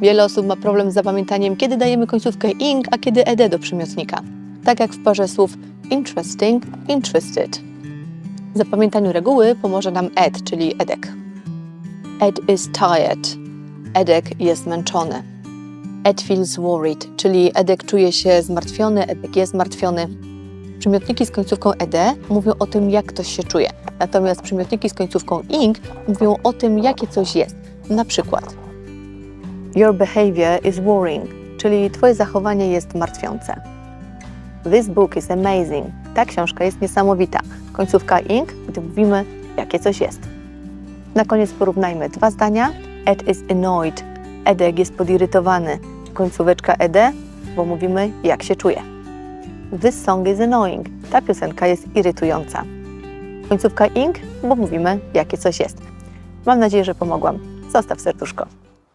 Wiele osób ma problem z zapamiętaniem, kiedy dajemy końcówkę ing, a kiedy ed do przymiotnika. Tak jak w parze słów interesting, interested. W zapamiętaniu reguły pomoże nam ed, czyli edek. Ed is tired. Edek jest zmęczony. Ed feels worried, czyli Edek czuje się zmartwiony, Edek jest zmartwiony. Przymiotniki z końcówką ed mówią o tym, jak ktoś się czuje. Natomiast przymiotniki z końcówką ing mówią o tym, jakie coś jest. Na przykład Your behavior is worrying, czyli Twoje zachowanie jest martwiące. This book is amazing. Ta książka jest niesamowita. Końcówka ing, gdy mówimy, jakie coś jest. Na koniec porównajmy dwa zdania. Ed is annoyed. Edek jest podirytowany. Końcóweczka ed, bo mówimy, jak się czuje. This song is annoying. Ta piosenka jest irytująca. Końcówka ing, bo mówimy, jakie coś jest. Mam nadzieję, że pomogłam. Zostaw serduszko.